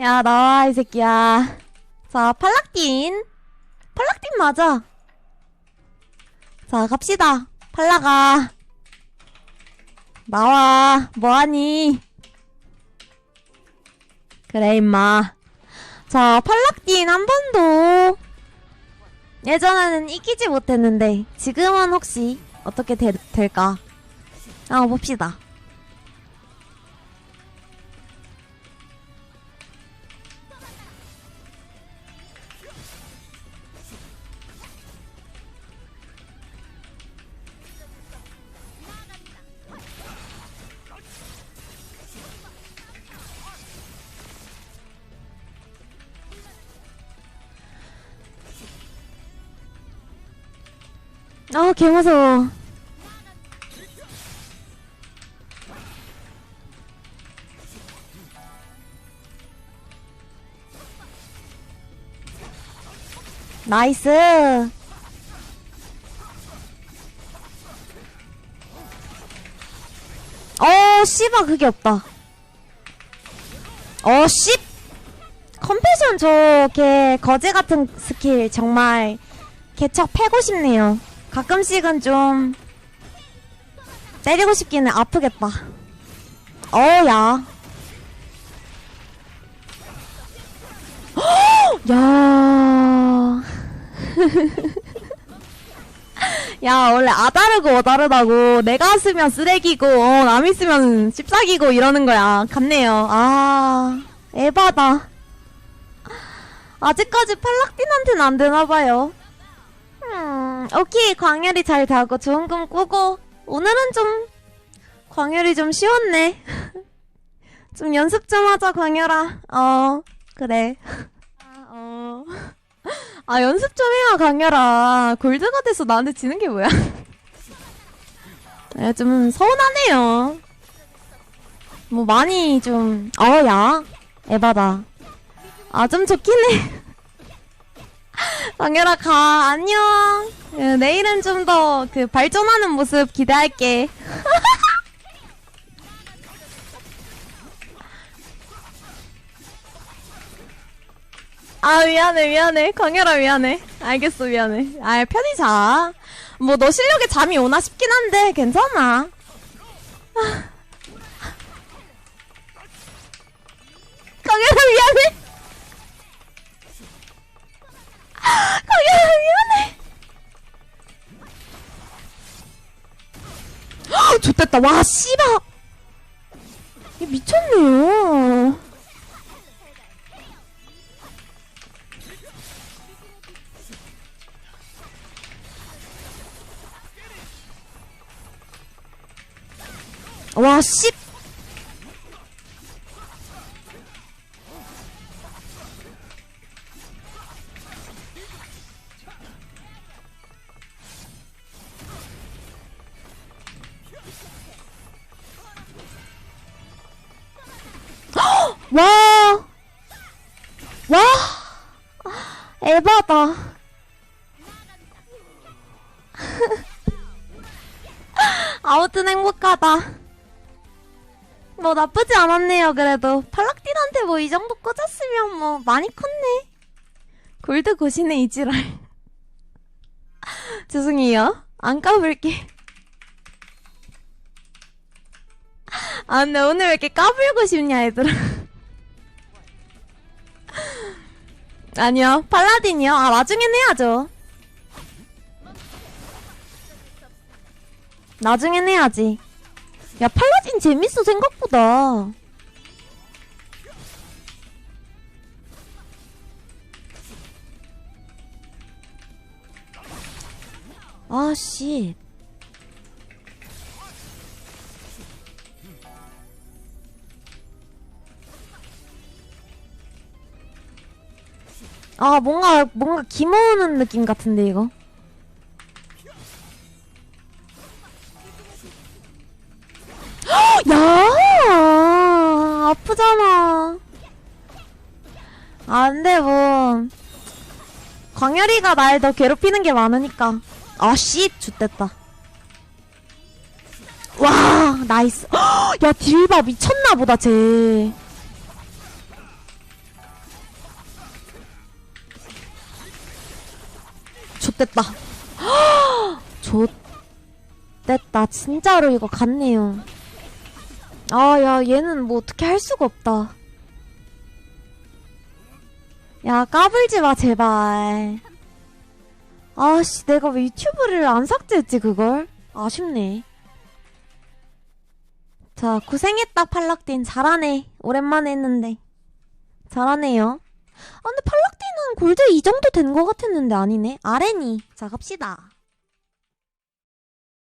야, 나와, 이 새끼야. 자, 팔락딘. 팔락딘 맞아. 자, 갑시다. 팔라가. 나와. 뭐하니? 그래, 임마. 자, 팔락딘 한 번도 예전에는 이기지 못했는데, 지금은 혹시 어떻게 되, 될까? 한번 봅시다. 아, 개무서워. 나이스. 어, 씨바, 그게 없다. 어, 씨! 컴패션 저게 거지 같은 스킬 정말 개척 패고 싶네요. 가끔씩은 좀 때리고 해. 아프겠다. 어야. 야. 야, 원래 아다르고 어다르다고. 내가 쓰면 쓰레기고, 어, 남이 쓰면 씹사기고 이러는 거야. 같네요. 아, 에바다. 아직까지 팔락딘한테는 안 되나 봐요. 음, 오케이. 광열이 잘 자고 좋은 꿈 꾸고. 오늘은 좀, 광열이 좀 쉬웠네. 좀 연습 좀 하자, 광열아. 어, 그래. 아, 어. 아, 연습 좀 해야, 강열아. 골드가 돼서 나한테 지는 게 뭐야? 야, 좀 서운하네요. 뭐, 많이 좀, 어, 야. 에바다. 아, 좀 좋긴 해. 강열아, 가. 안녕. 예, 내일은 좀 더, 그, 발전하는 모습 기대할게. 아 미안해 미안해. 광열아 미안해. 알겠어 미안해. 아 편히 자 뭐 너 실력에 잠이 오나 싶긴 한데 괜찮아. 아. 좋됐다. 와 씨발! 얘 미쳤네요. 와, 씨. 에바다. 아무튼 행복하다. 뭐 나쁘지 않았네요 그래도. 팔락딘한테 뭐 이 정도 꽂았으면 뭐 많이 컸네. 골드 고시네 이지랄. 죄송해요. 안 까불게. 아 근데 오늘 왜 이렇게 까불고 싶냐 얘들아 아니요 팔라딘이요? 아 나중엔 해야죠. 나중엔 해야지. 야 팔라딘 재밌어 생각보다. 아씨 아 뭔가 뭔가 기모으는 느낌 같은데 이거? 야! 아프잖아. 아 근데 뭐 광열이가 날 더 괴롭히는 게 많으니까. 아씨 죽됐다. 와 나이스. 헉, 야 딜바 미쳤나보다 쟤 좋됐다. 좋됐다. 진짜로 이거 같네요. 아, 야, 얘는 뭐 어떻게 할 수가 없다. 야, 까불지 마, 제발. 아씨, 내가 왜 유튜브를 안 삭제했지, 그걸? 아쉽네. 자, 고생했다, 팔락딘. 잘하네. 오랜만에 했는데. 잘하네요. 아, 근데 팔락딘은 골드 이 정도 된 것 같았는데 아니네. 아레니. 자, 갑시다.